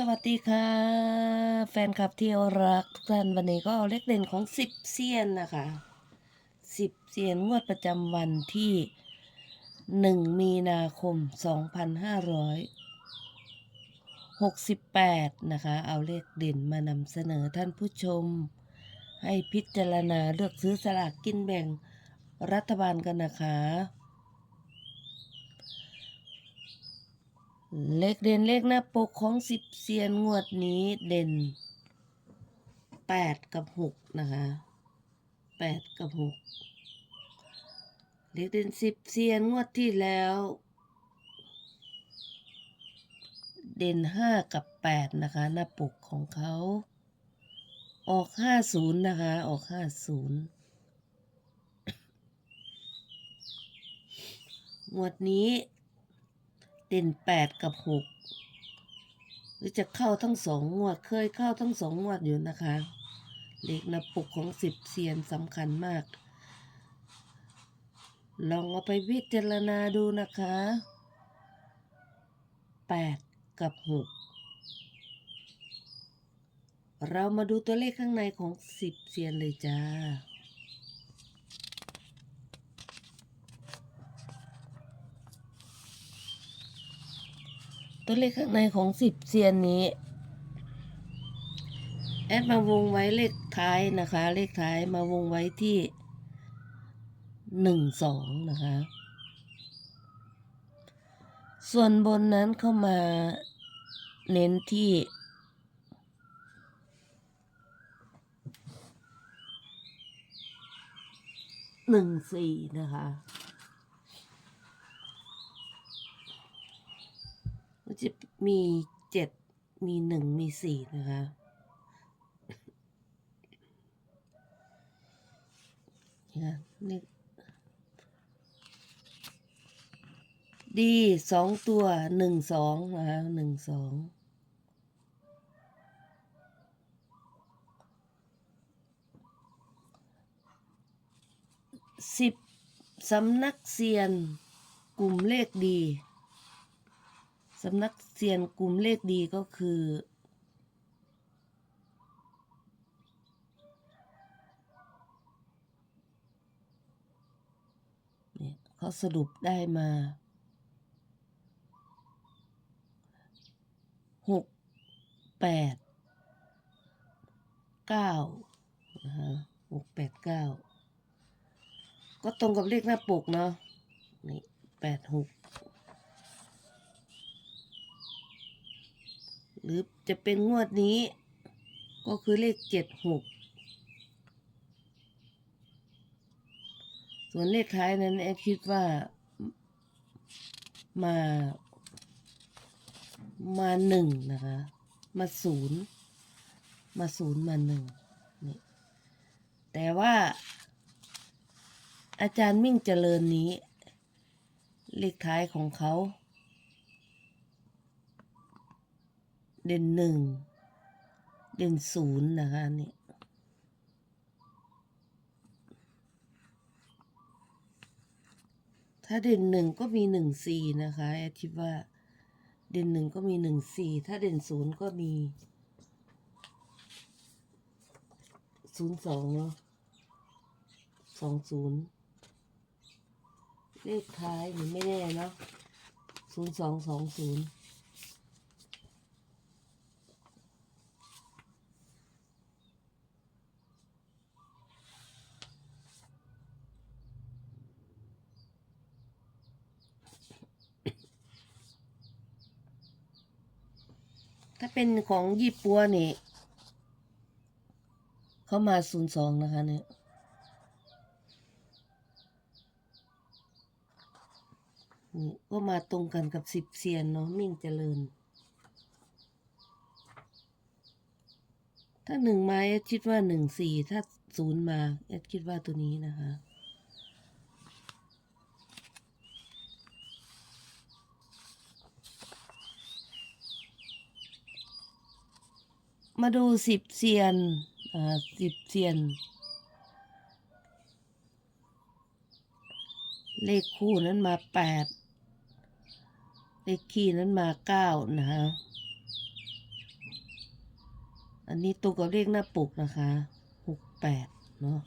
สวัสดีค่ะ แฟนคลับที่รักทุกท่านวันนี้ก็เอาเลขเด่นของสิบเซียนนะคะสิบเซียนงวดประจำวันที่หนึ่งมีนาคมสองพันห้าร้อยหกสิบแปดนะคะ เอาเลขเด่นมานำเสนอท่านผู้ชม ให้พิจารณาเลือกซื้อสลากกินแบ่งรัฐบาลกันนะคะ เลขเด่นเลขหน้าปกของสิบเซียนงวดนี้เด่นแปดกับหกนะคะแปดกับหกเลขเด่นสิบเซียนงวดที่แล้ว เด่นห้ากับแปดนะคะ หน้าปกของเขา ออกห้าศูนย์นะคะ ออกห้าศูนย์งวดนี้ เด่นแปดกับหกหรือจะเข้าทั้งสองงวด เคยเข้าทั้งสองงวดอยู่นะคะ เลขนับปกของสิบเซียนสำคัญมาก ลองเอาไปพิจารณาดูนะคะแปดกับหกเรามาดูตัวเลขข้างในของสิบเซียนเลยจ้า ตัวเลขข้างในของสิบเซียนนี้ แอดมาวงไว้เลขท้ายนะคะ เลขท้ายมาวงไว้ที่หนึ่งสองนะคะ ส่วนบนนั้นเข้ามาเน้นที่หนึ่งสี่นะคะ ก็จะ มีเจ็ดมีหนึ่งมีสี่นะคะ นี่ดีสองตัวหนึ่งสองนะคะหนึ่งสองสิบสำนักเซียน กลุ่มเลขดี สำนักเซียนกลุ่มเลขดีก็คือ เนี่ยเขาสรุปได้มาหกแปดเก้าหกแปดเก้าก็ตรงกับเลขหน้าปกเนาะนี่แปดหก หรือจะเป็นงวดนี้ ก็คือเลขเจ็ดหกส่วนเลขท้ายนั้นแอดคิดว่ามา มาหนึ่งนะคะ มาศูนย์มาศูนย์มาหนึ่งนี่แต่ว่า อาจารย์มิ่งเจริญนี้ เลขท้ายของเขา เด่นหนึ่ง เด่นศูนย์นะคะนี่ถ้าเด่นหนึ่งก็มีหนึ่งสี่นะคะแอดคิดว่า เด่นหนึ่งก็มีหนึ่งสี่ถ้าเด่นศูนย์ก็มีศูนย์สองเนาะสองศูนย์เลขท้ายนี่ไม่แน่เนาะศูนย์สองสองศูนย์ ถ้าเป็นของยี่ปัวนี่เขามาศูนย์สองนะคะเนี่ยนี่ก็มาตรงกันกับสิบเซียนเนาะมิ่งเจริญ ถ้าหนึ่งมาเอ็ดคิดว่าหนึ่งสี่ถ้าศูนย์มาเอ็ดคิดว่าตัวนี้นะคะ มาดูสิบเซียนอ่าสิบเซียน เลขคู่นั้นมาแปดเลขคี่นั้นมาเก้านะคะอันนี้ตรงกับเลขหน้าปกนะคะหกแปดเนาะ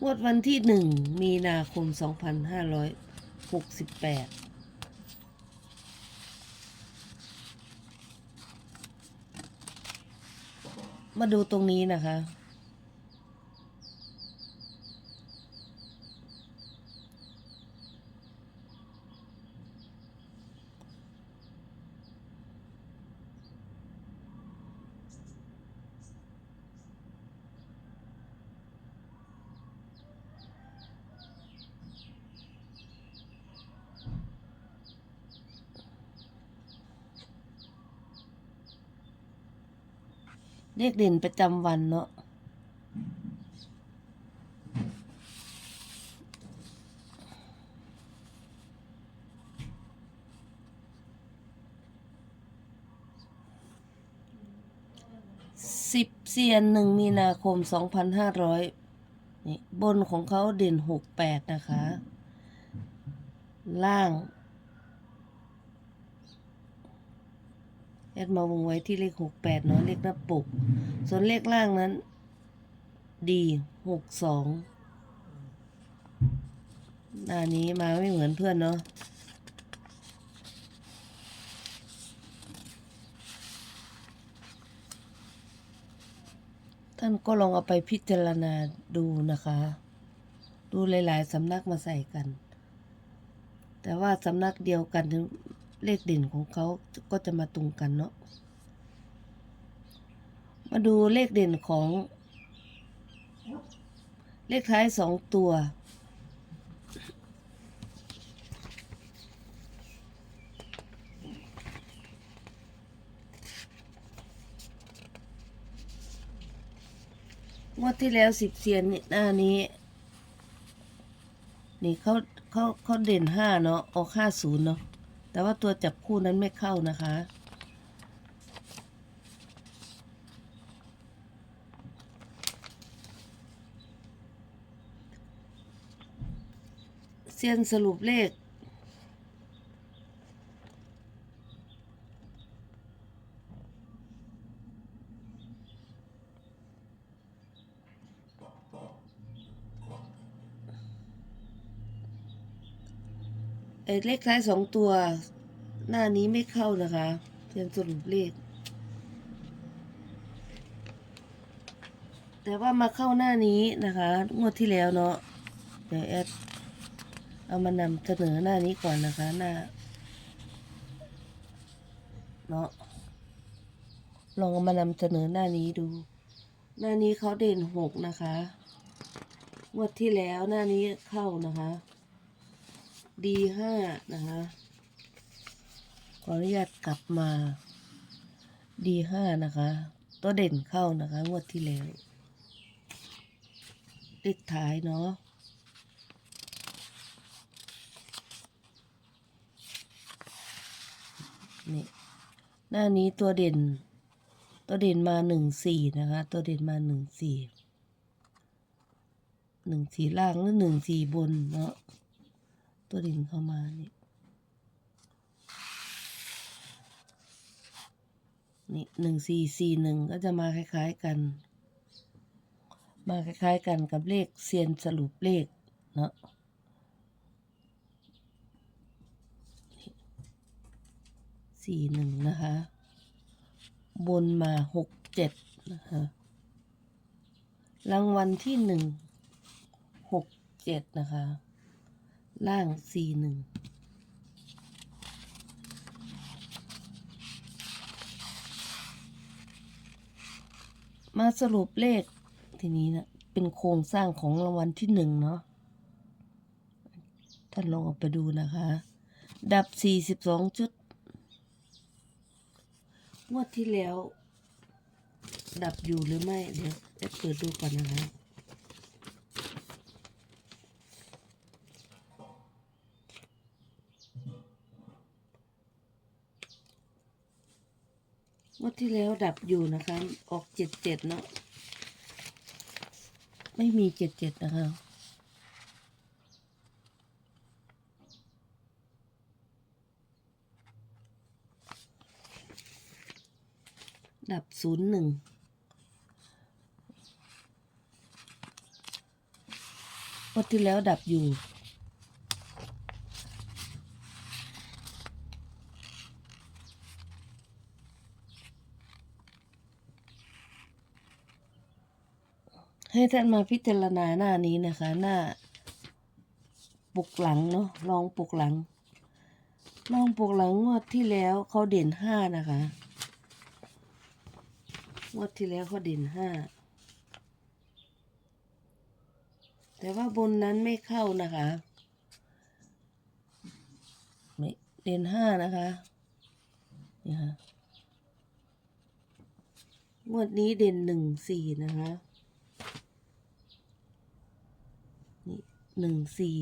งวดวันที่หนึ่งมีนาคมสองพันห้าร้อยหกสิบแปด มาดูตรงนี้นะคะ เลขเด่นประจำวันเนาะสิบเซียนหนึ่งมีนาคมสองพันห้าร้อยนี่บนของเขาเด่นหกแปดนะคะ ล่าง แอดมาวงไว้ที่เลขหกแปดเนาะเลขหน้าปก ส่วนเลขล่างนั้น ดีหกสองหน้านี้มาไม่เหมือนเพื่อนเนาะท่านก็ลองเอาไปพิจารณาดูนะคะ ดูหลาย ๆ สำนักมาใส่กัน แต่ว่าสำนักเดียวกันถึง เลขเด่นของเขาก็จะมาตรงกันเนาะ มาดูเลขเด่นของ เลขท้ายสองตัว งวดที่แล้วสิบเซียนนี่หน้านี้ นี่เขาเขาเขาเด่นห้าเนาะ ออกห้าศูนย์เนาะ แต่ว่าตัวจับคู่นั้นไม่เข้านะคะ เซียนสรุปเลข เลขท้ายสองตัว หน้านี้ไม่เข้านะคะเซียนสรุปเลข แต่ว่ามาเข้าหน้านี้นะคะ งวดที่แล้วเนาะเดี๋ยวแอดเอามานำเสนอหน้านี้ก่อนนะคะ หน้า เนาะลองเอามานำเสนอหน้านี้ดู หน้านี้เขาเด่นหกนะคะ งวดที่แล้วหน้านี้เข้านะคะ ดีห้านะคะขออนุญาตกลับมาดีห้านะคะ ตัวเด่นเข้านะคะ งวดที่แล้วเลขท้ายเนาะนี่หน้านี้ตัวเด่น ตัวเด่นมาหนึ่งสี่นะคะ ตัวเด่นมาหนึ่งสี่หนึ่งสี่ล่างหรือหนึ่งสี่บนเนาะ ตัวเด่นเข้ามานี่นี่หนึ่งสี่สี่หนึ่งก็จะมาคล้าย ๆกัน มาคล้าย ๆ กันกับเลขเซียนสรุปเลขเนาะสี่หนึ่งนะคะ บนมาหกเจ็ดนะคะรางวัลที่หนึ่งหกเจ็ดนะคะ ล่างสี่หนึ่งมาสรุปเลขทีนี้นะเป็นโครงสร้างของรางวัลที่หนึ่งเนาะท่านลองเอาไปดูนะคะ ดับสี่สิบสองจุดงวดที่แล้ว ดับอยู่หรือไม่ เดี๋ยวจะเปิดดูก่อนนะคะ งวดที่แล้วดับอยู่นะคะ ออกเจ็ดเจ็ดเนาะไม่มีเจ็ดเจ็ดนะคะดับศูนย์หนึ่งงวันที่แล้วดับอยู่ ให้ท่านมาพิจารณาหน้านี้นะคะ หน้าปกหลังเนาะลองปกหลังลองปกหลังงวดที่แล้วเขาเด่นห้านะคะงวดที่แล้วเขาเด่นห้าแต่ว่าบนนั้นไม่เข้านะคะไม่เด่นห้านะคะนี่ค่ะงวดนี้เด่นหนึ่งสี่นะคะ นี่ หนึ่งสี่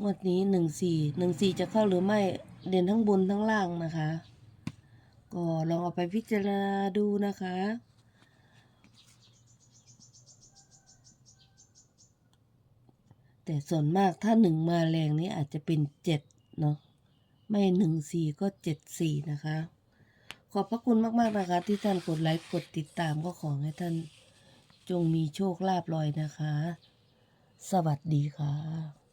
งวดนี้หนึ่งสี่หนึ่งสี่จะเข้าหรือไม่เด่นทั้งบนทั้งล่างนะคะ ก็ลองเอาไปพิจารณาดูนะคะ แต่ส่วนมากถ้าหนึ่งมาแรงนี้อาจจะเป็นเจ็ดเนาะไม่หนึ่งสี่ก็เจ็ดสี่นะคะ ขอบพระคุณมาก ๆ นะคะ ที่ท่านกดไลค์กดติดตามก็ขอให้ท่าน จงมีโชคลาภลอยนะคะ สวัสดีค่ะ